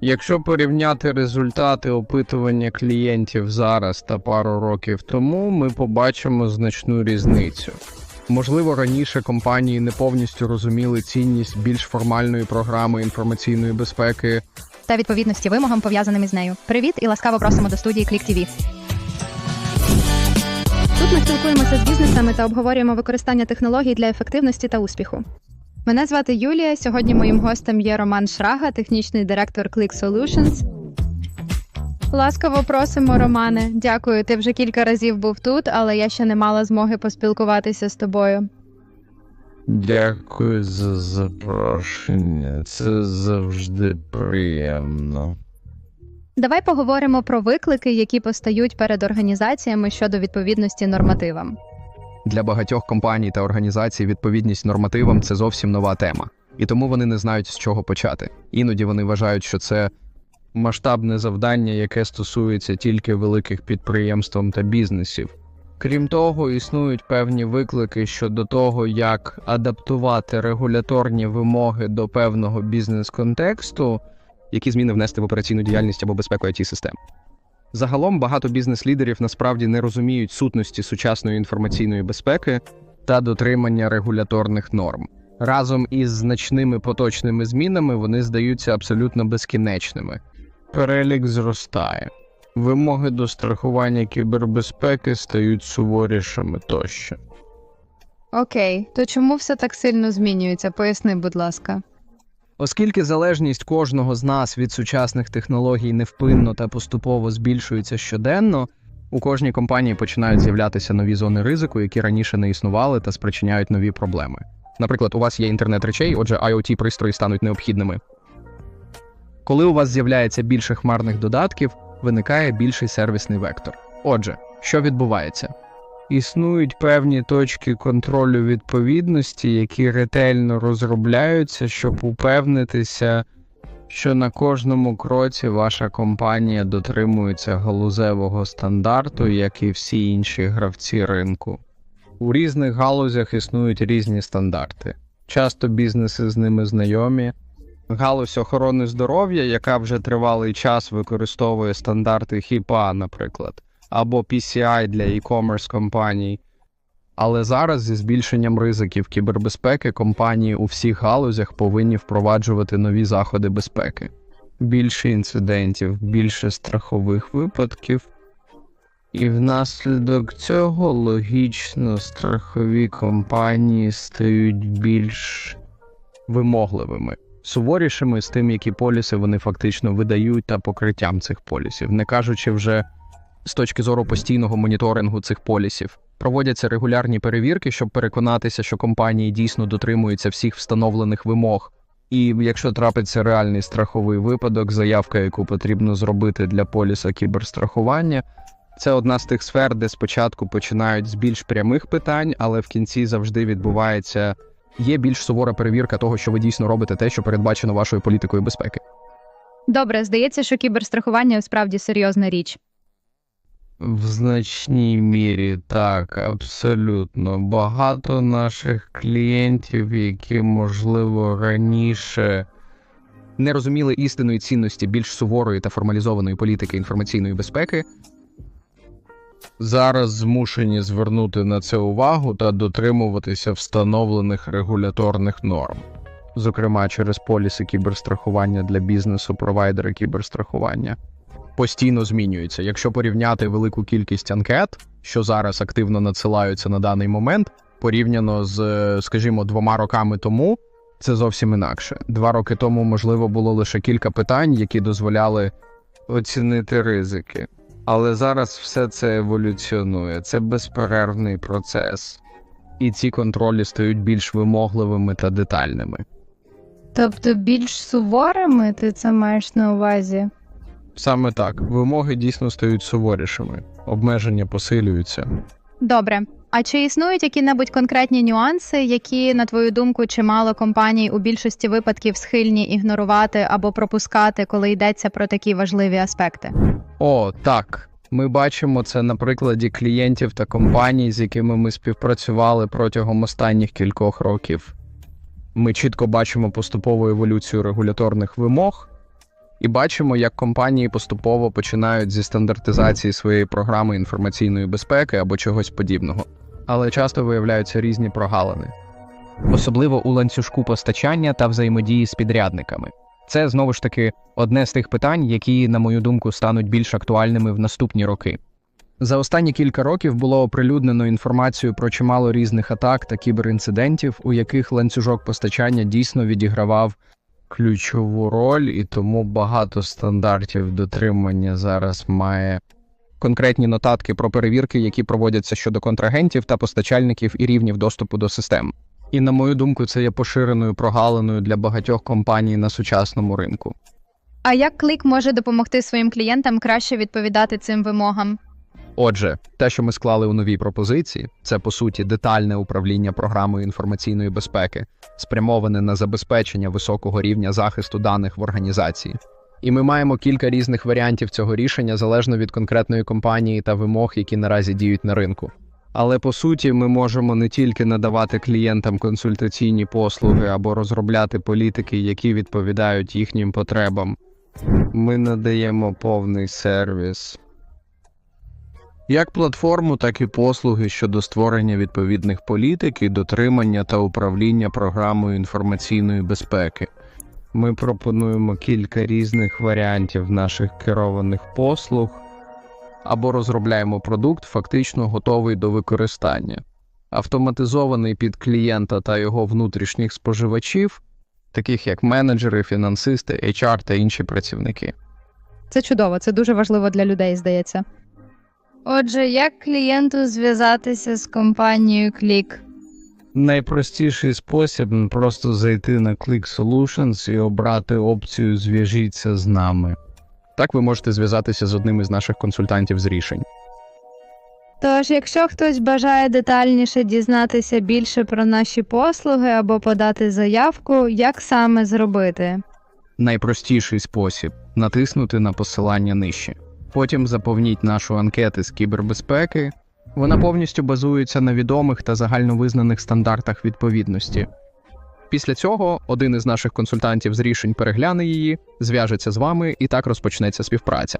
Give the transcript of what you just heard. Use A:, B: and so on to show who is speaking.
A: Якщо порівняти результати опитування клієнтів зараз та пару років тому, ми побачимо значну різницю. Можливо, раніше компанії не повністю розуміли цінність більш формальної програми інформаційної безпеки,
B: та відповідності вимогам, пов'язаним із нею. Привіт і ласкаво просимо до студії Click TV. Тут ми спілкуємося з бізнесами та обговорюємо використання технологій для ефективності та успіху. Мене звати Юлія. Сьогодні моїм гостем є Роман Шрага, технічний директор Click Solutions. Ласкаво просимо, Романе. Дякую. Ти вже кілька разів був тут, але я ще не мала змоги поспілкуватися з тобою.
A: Дякую за запрошення. Це завжди приємно.
B: Давай поговоримо про виклики, які постають перед організаціями щодо відповідності нормативам.
A: Для багатьох компаній та організацій відповідність нормативам це зовсім нова тема, і тому вони не знають з чого почати. Іноді вони вважають, що це масштабне завдання, яке стосується тільки великих підприємств та бізнесів. Крім того, існують певні виклики щодо того, як адаптувати регуляторні вимоги до певного бізнес-контексту, які зміни внести в операційну діяльність або безпеку it систем Загалом багато бізнес-лідерів насправді не розуміють сутності сучасної інформаційної безпеки та дотримання регуляторних норм. Разом із значними поточними змінами вони здаються абсолютно безкінечними. Перелік зростає. Вимоги до страхування кібербезпеки стають суворішими тощо.
B: Окей, то чому все так сильно змінюється? Поясни, будь ласка.
A: Оскільки залежність кожного з нас від сучасних технологій невпинно та поступово збільшується щоденно, у кожній компанії починають з'являтися нові зони ризику, які раніше не існували та спричиняють нові проблеми. Наприклад, у вас є інтернет речей, отже, IoT пристрої стануть необхідними. Коли у вас з'являється більше хмарних додатків, виникає більший сервісний вектор. Отже, що відбувається? Існують певні точки контролю відповідності, які ретельно розробляються, щоб упевнитися, що на кожному кроці ваша компанія дотримується галузевого стандарту, як і всі інші гравці ринку. У різних галузях існують різні стандарти. Часто бізнеси з ними знайомі. Галузь охорони здоров'я, яка вже тривалий час використовує стандарти HIPAA, наприклад або PCI для e-commerce компаній. Але зараз зі збільшенням ризиків кібербезпеки компанії у всіх галузях повинні впроваджувати нові заходи безпеки. Більше інцидентів, більше страхових випадків. І внаслідок цього логічно страхові компанії стають більш вимогливими, суворішими з тим, які поліси вони фактично видають та покриттям цих полісів, не кажучи вже з точки зору постійного моніторингу цих полісів. Проводяться регулярні перевірки, щоб переконатися, що компанії дійсно дотримуються всіх встановлених вимог. І якщо трапиться реальний страховий випадок, заявка, яку потрібно зробити для поліса кіберстрахування, це одна з тих сфер, де спочатку починають з більш прямих питань, але в кінці завжди відбувається є більш сувора перевірка того, що ви дійсно робите те, що передбачено вашою політикою безпеки.
B: Добре, здається, що кіберстрахування справді серйозна річ.
A: В значній мірі так, абсолютно. Багато наших клієнтів, які, можливо, раніше не розуміли істинної цінності більш суворої та формалізованої політики інформаційної безпеки, зараз змушені звернути на це увагу та дотримуватися встановлених регуляторних норм, зокрема через поліси кіберстрахування для бізнесу, провайдери кіберстрахування постійно змінюється. Якщо порівняти велику кількість анкет, що зараз активно надсилаються на даний момент, порівняно з, скажімо, двома роками тому, це зовсім інакше. Два роки тому, можливо, було лише кілька питань, які дозволяли оцінити ризики. Але зараз все це еволюціонує, це безперервний процес, і ці контролі стають більш вимогливими та детальними.
B: Тобто більш суворими ти це маєш на увазі?
A: Саме так, вимоги дійсно стають суворішими, обмеження посилюються.
B: Добре. А чи існують які-небудь конкретні нюанси, які, на твою думку, чимало компаній у більшості випадків схильні ігнорувати або пропускати, коли йдеться про такі важливі аспекти?
A: О, так. Ми бачимо це на прикладі клієнтів та компаній, з якими ми співпрацювали протягом останніх кількох років. Ми чітко бачимо поступову еволюцію регуляторних вимог, І бачимо, як компанії поступово починають зі стандартизації своєї програми інформаційної безпеки або чогось подібного. Але часто виявляються різні прогалини, особливо у ланцюжку постачання та взаємодії з підрядниками. Це знову ж таки одне з тих питань, які, на мою думку, стануть більш актуальними в наступні роки. За останні кілька років було оприлюднено інформацію про чимало різних атак та кіберінцидентів, у яких ланцюжок постачання дійсно відігравав ключову роль, і тому багато стандартів дотримання зараз має конкретні нотатки про перевірки, які проводяться щодо контрагентів та постачальників і рівнів доступу до систем. І на мою думку, це є поширеною прогалиною для багатьох компаній на сучасному ринку.
B: А як клик може допомогти своїм клієнтам краще відповідати цим вимогам?
A: Отже, те, що ми склали у новій пропозиції, це по суті детальне управління програмою інформаційної безпеки, спрямоване на забезпечення високого рівня захисту даних в організації. І ми маємо кілька різних варіантів цього рішення залежно від конкретної компанії та вимог, які наразі діють на ринку. Але по суті, ми можемо не тільки надавати клієнтам консультаційні послуги або розробляти політики, які відповідають їхнім потребам. Ми надаємо повний сервіс як платформу, так і послуги щодо створення відповідних політик і дотримання та управління програмою інформаційної безпеки. Ми пропонуємо кілька різних варіантів наших керованих послуг або розробляємо продукт, фактично готовий до використання, автоматизований під клієнта та його внутрішніх споживачів, таких як менеджери, фінансисти, HR та інші працівники.
B: Це чудово, це дуже важливо для людей, здається. Отже, як клієнту зв'язатися з компанією Click?
A: Найпростіший спосіб просто зайти на Click Solutions і обрати опцію Зв'яжіться з нами. Так ви можете зв'язатися з одним із наших консультантів з рішень.
B: Тож, якщо хтось бажає детальніше дізнатися більше про наші послуги або подати заявку, як саме зробити?
A: Найпростіший спосіб натиснути на посилання нижче. Потім заповніть нашу анкету з кібербезпеки. Вона повністю базується на відомих та загальновизнаних стандартах відповідності. Після цього один із наших консультантів з рішень перегляне її, зв'яжеться з вами і так розпочнеться співпраця.